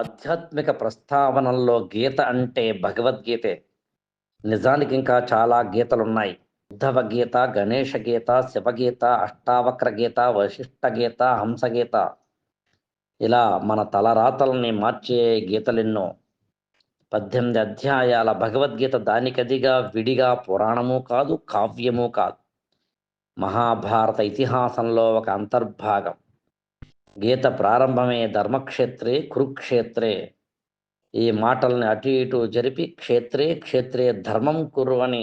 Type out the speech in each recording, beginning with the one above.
ఆధ్యాత్మిక ప్రస్తావనల్లో గీత అంటే భగవద్గీతే. నిజానికి ఇంకా చాలా గీతలున్నాయి. ఉద్ధవ గీత గణేష గీత శివగీత అష్టావక్ర గీత వశిష్ట గీత హంసగీత. ఇలా మన తలరాతల్ని మార్చే గీతలెన్నో. పద్దెనిమిది అధ్యాయాల భగవద్గీత దానికదిగా విడిగా పురాణము కాదు కావ్యము కాదు. మహాభారత ఇతిహాసంలో ఒక అంతర్భాగం. గీత ప్రారంభమే ధర్మక్షేత్రే కురుక్షేత్రే. ఈ మాటల్ని అటు ఇటు జరిపి క్షేత్రే క్షేత్రే ధర్మం కురు అని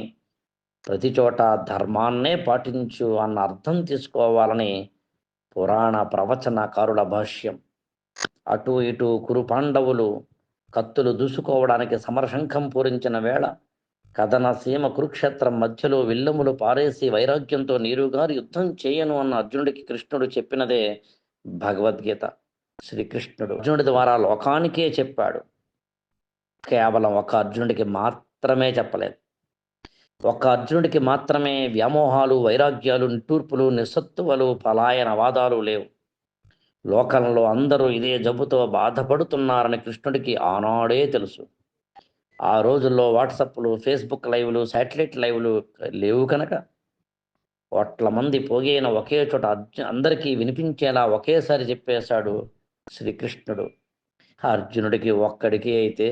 ప్రతి చోట ధర్మాన్నే పాటించు అన్న అర్థం తీసుకోవాలని పురాణ ప్రవచనకారుల భాష్యం. అటు ఇటు కురు పాండవులు కత్తులు దూసుకోవడానికి సమరశంఖం పూరించిన వేళ కథన సీమ కురుక్షేత్రం మధ్యలో విల్లములు పారేసి వైరాగ్యంతో నీరుగారు యుద్ధం చేయను అన్న అర్జునుడికి కృష్ణుడు చెప్పినదే భగవద్గీత శ్రీకృష్ణుడు. అర్జునుడి ద్వారా లోకానికే చెప్పాడు. కేవలం ఒక అర్జునుడికి మాత్రమే చెప్పలేదు. ఒక అర్జునుడికి మాత్రమే వ్యామోహాలు వైరాగ్యాలు నిట్టూర్పులు నిస్సత్తువలు పలాయన వాదాలు లేవు. లోకంలో అందరూ ఇదే జబ్బుతో బాధపడుతున్నారని కృష్ణుడికి ఆనాడే తెలుసు. ఆ రోజుల్లో వాట్సప్లు ఫేస్బుక్ లైవ్లు శాటిలైట్ లైవ్లు లేవు కనుక కోట్ల మంది పోగైన ఒకే చోట అర్జు అందరికీ వినిపించేలా ఒకేసారి చెప్పేశాడు శ్రీకృష్ణుడు. అర్జునుడికి ఒక్కడికి అయితే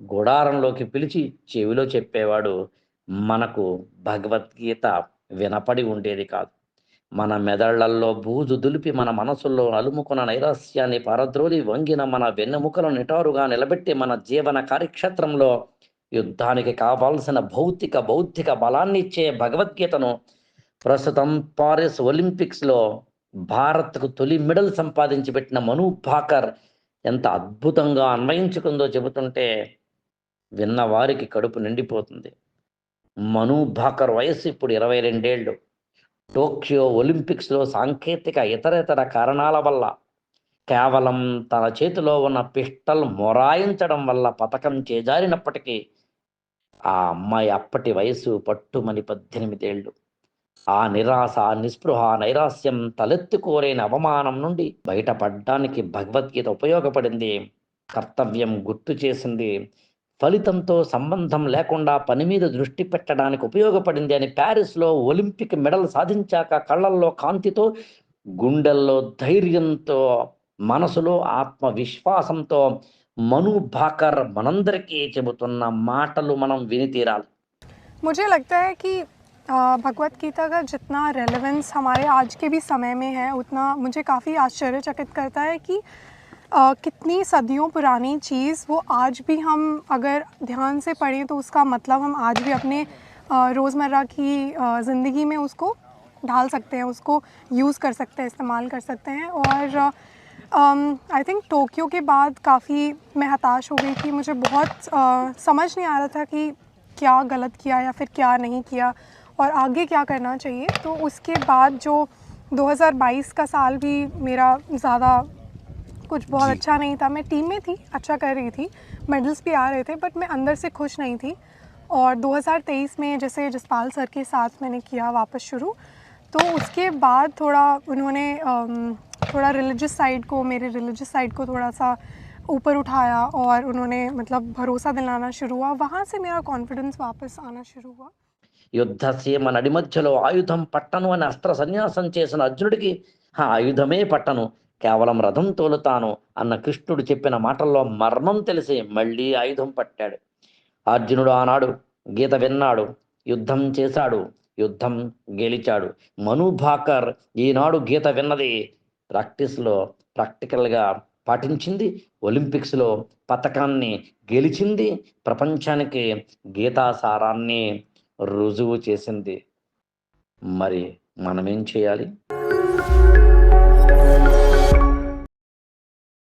గుడారంలోకి పిలిచి చెవిలో చెప్పేవాడు మనకు భగవద్గీత వినపడి ఉండేది కాదు. మన మెదళ్ళల్లో బూజు దులిపి మన మనసుల్లో అలుముకున్న నైరాస్యాన్ని పరద్రోలి వంగిన మన వెన్నెముకలను నిటారుగా నిలబెట్టి మన జీవన కార్యక్షేత్రంలో యుద్ధానికి కావాల్సిన భౌతిక బౌద్ధిక బలాన్ని ఇచ్చే భగవద్గీతను ప్రస్తుతం పారిస్ ఒలింపిక్స్లో భారత్కు తొలి మెడల్ సంపాదించి పెట్టిన మను భాకర్ ఎంత అద్భుతంగా అన్వయించుకుందో చెబుతుంటే విన్న వారికి కడుపు నిండిపోతుంది. మను భాకర్ వయస్సు ఇప్పుడు ఇరవై రెండేళ్ళు. టోక్యో ఒలింపిక్స్లో సాంకేతిక ఇతర ఇతర కారణాల వల్ల కేవలం తన చేతిలో ఉన్న పిస్టల్ మొరాయించడం వల్ల పథకం చేజారినప్పటికీ ఆ అమ్మాయి అప్పటి వయసు పట్టుమని పద్దెనిమిదేళ్ళు. ఆ నిరాశ నిస్పృహ నైరాస్యం తలెత్తుకోలేని అవమానం నుండి బయటపడడానికి భగవద్గీత ఉపయోగపడింది కర్తవ్యం గుర్తు చేసింది ఫలితంతో సంబంధం లేకుండా పని మీద దృష్టి పెట్టడానికి ఉపయోగపడింది అని ప్యారిస్లో ఒలింపిక్ మెడల్ సాధించాక కళ్ళల్లో కాంతితో గుండెల్లో ధైర్యంతో మనసులో ఆత్మవిశ్వాసంతో మను భాకర్ మనందరికీ చెబుతున్న మాటలు మనం విని తీరాలి मुझे लगता है कि अ, भगवत गीता का जितना रेलेवेंस हमारे आज के भी समय में है उतना मुझे काफ़ी आश्चर्यचकित करता है कि अ, कितनी सदियों पुरानी चीज़ वो आज भी हम अगर ध्यान से पढ़ें तो उसका मतलब हम आज भी अपने रोज़मर्रा की ज़िंदगी में उसको ढाल सकते हैं उसको यूज़ कर सकते हैं इस्तेमाल कर सकते हैं और आई थिंक टोक्यो के बाद काफ़ी मैं हताश हो गई थी मुझे बहुत समझ नहीं आ रहा था कि क्या गलत किया या फिर क्या नहीं किया। और आगे क्या करना चाहिए? तो उसके बाद जो 2022 का साल भी मेरा ज़्यादा कुछ बहुत अच्छा नहीं था। मैं टीम में थी अच्छा कर रही थी मेडल्स भी आ रहे थे बट मैं अंदर से खुश नहीं थी। और 2023 में जैसे जसपाल सर के साथ मैंने किया वापस शुरू। तो उसके बाद थोड़ा उन्होंने थोड़ा रिलीजियस साइड को मेरे रिलीजियस साइड को थोड़ा सा ऊपर उठाया और उन्होंने मतलब भरोसा दिलाना शुरू हुआ। वहाँ से मेरा कॉन्फिडेंस वापस आना शुरू हुआ। యుద్ధ సీమ నడి మధ్యలో ఆయుధం పట్టను అని అస్త్ర సన్యాసం చేసిన అర్జునుడికి ఆ ఆయుధమే పట్టను కేవలం రథం తోలుతాను అన్న కృష్ణుడు చెప్పిన మాటల్లో మర్మం తెలిసి మళ్ళీ ఆయుధం పట్టాడు. అర్జునుడు ఆనాడు గీత విన్నాడు యుద్ధం చేశాడు యుద్ధం గెలిచాడు. మను భాకర్ ఈనాడు గీత విన్నది ప్రాక్టీస్లో ప్రాక్టికల్గా పాటించింది ఒలింపిక్స్లో పథకాన్ని గెలిచింది ప్రపంచానికి గీతాసారాన్ని రుజువు చేసింది. మరి మనమేం చేయాలి?